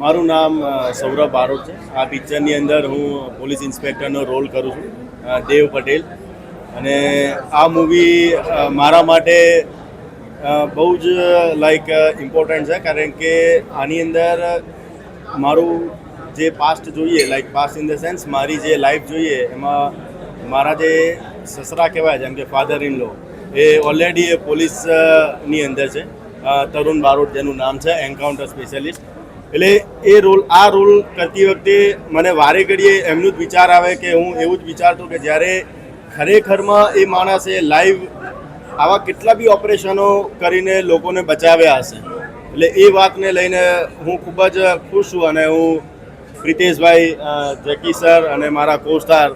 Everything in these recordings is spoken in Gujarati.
મારું નામ સૌરભ બારોટ છે. આ પિક્ચરની અંદર હું પોલીસ ઇન્સ્પેક્ટરનો રોલ કરું છું દેવ પટેલ. અને આ મૂવી મારા માટે બહુ જ લાઈક ઇમ્પોર્ટન્ટ છે, કારણ કે આની અંદર મારું જે પાસ્ટ જોઈએ like past in the sense મારી જે લાઈફ જોઈએ, એમાં મારા જે સસરા કહેવાય, જેમ કે ફાધર ઇન લો એ ઓલરેડી એ પોલીસની અંદર છે. તરુણ બારોટ જેનું નામ છે એન્કાઉન્ટર સ્પેશિયલિસ્ટ એટલે એ રોલ, આ રોલ કરતી વખતે મને વારે ઘડીએ એમનું જ વિચાર આવે કે હું એવું જ વિચારતો કે જ્યારે ખરેખરમાં એ માણસે લાઈવ આવા કેટલા બી ઓપરેશનો કરીને લોકોને બચાવ્યા હશે. એટલે એ વાતને લઈને હું ખૂબ જ ખુશ છું અને હું પ્રિતેશભાઈ જેકી સર અને મારા કોસ્ટાર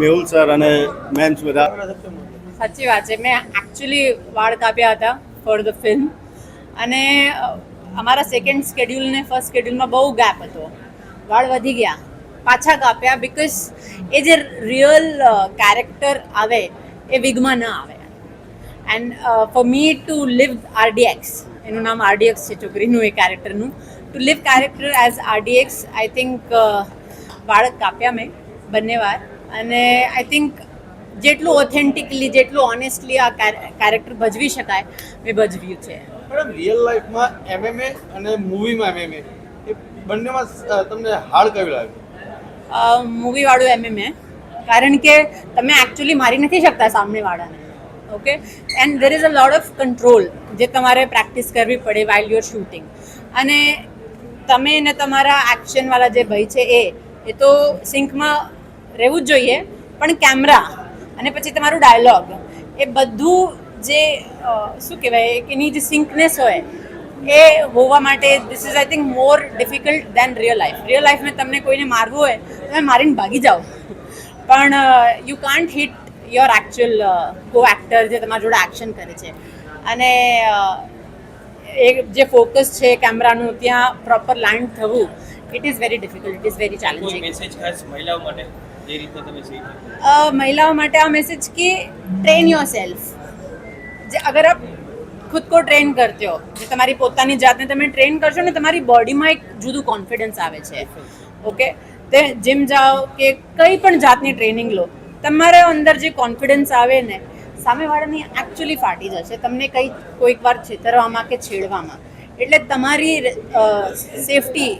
મેહુલ સર અને મેમ્સ બધા. સાચી વાત છે. મેં એકચ્યુઅલી વાળ કાપ્યા હતા ફોર ધ ફિલ્મ અને અમારા સેકન્ડ સ્કેડ્યુલ ને ફર્સ્ટ સ્કેડ્યુલમાં બહુ ગેપ હતો. વાળ વધી ગયા. પાછા કાપ્યા બીકોઝ એ જે રિયલ કેરેક્ટર આવે એ વિગમાં ન આવે. And for me to live RDX એનું નામ આરડીએક્સ છે છોકરીનું, એ કેરેક્ટરનું to live character as RDX I think વાળ કાપ્યા મેં બંને વાર. અને આઈ થિંક જેટલું ઓથેન્ટિકલી જેટલું ઓનેસ્ટલી આ કેરેક્ટર ભજવી શકાય, મેં ભજવ્યું છે. મેડમ રિયલ લાઈફમાં એમએમએ અને મૂવીમાં એમએમએ એ બંનેમાં તમને હાર્ડ કયું લાગ્યું મૂવીવાળું એમએમએ કારણ કે તમે એકચ્યુઅલી મારી નથી શકતા સામેવાળાને. Okay and there is a lot of control જે તમારે પ્રેક્ટિસ કરવી પડે વાઇલ યુર શૂટિંગ અને તમે ને તમારા એક્શનવાળા જે ભાઈ છે એ એ તો સિંકમાં રહેવું જ જોઈએ. પણ કેમેરા અને પછી તમારું ડાયલોગ એ બધું જે શું કહેવાય એક એની જે સિંકનેસ હોય એ હોવા માટે this is I think more difficult than real life real લાઈફમાં તમને કોઈને મારવું હોય તમે મારીને ભાગી જાઓ. પણ you can't hit your actual coactor જે તમારા જોડે એક્શન કરે છે. અને એ જે ફોકસ છે કેમેરાનું ત્યાં પ્રોપર લેન્ડ થવું it is very difficult it is very challenging મહિલાઓ માટે આ મેસેજ કે ટ્રેન યોર સેલ્ફ જે અગર આપ ખુદ કો ટ્રેન કરતો જે તમારી પોતાની જાતને તમે ટ્રેન કરશો ને તમારી બોડીમાં એક જુદું કોન્ફિડન્સ આવે છે. ઓકે તે જીમ જાઓ કે કંઈ પણ જાતની ટ્રેનિંગ લો, તમારે અંદર જે કોન્ફિડન્સ આવે ને, સામેવાળાની એકચ્યુઅલી ફાટી જશે. તમને કંઈ કોઈક વાર છેતરવામાં કે છેડવામાં. એટલે તમારી સેફટી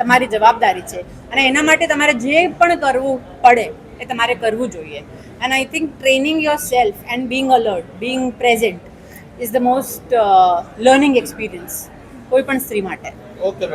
તમારી જવાબદારી છે. અને એના માટે તમારે જે પણ કરવું પડે એ તમારે કરવું જોઈએ. And I think training yourself and being alert being present is the most learning experience કોઈ પણ સ્ત્રી માટે. ઓકે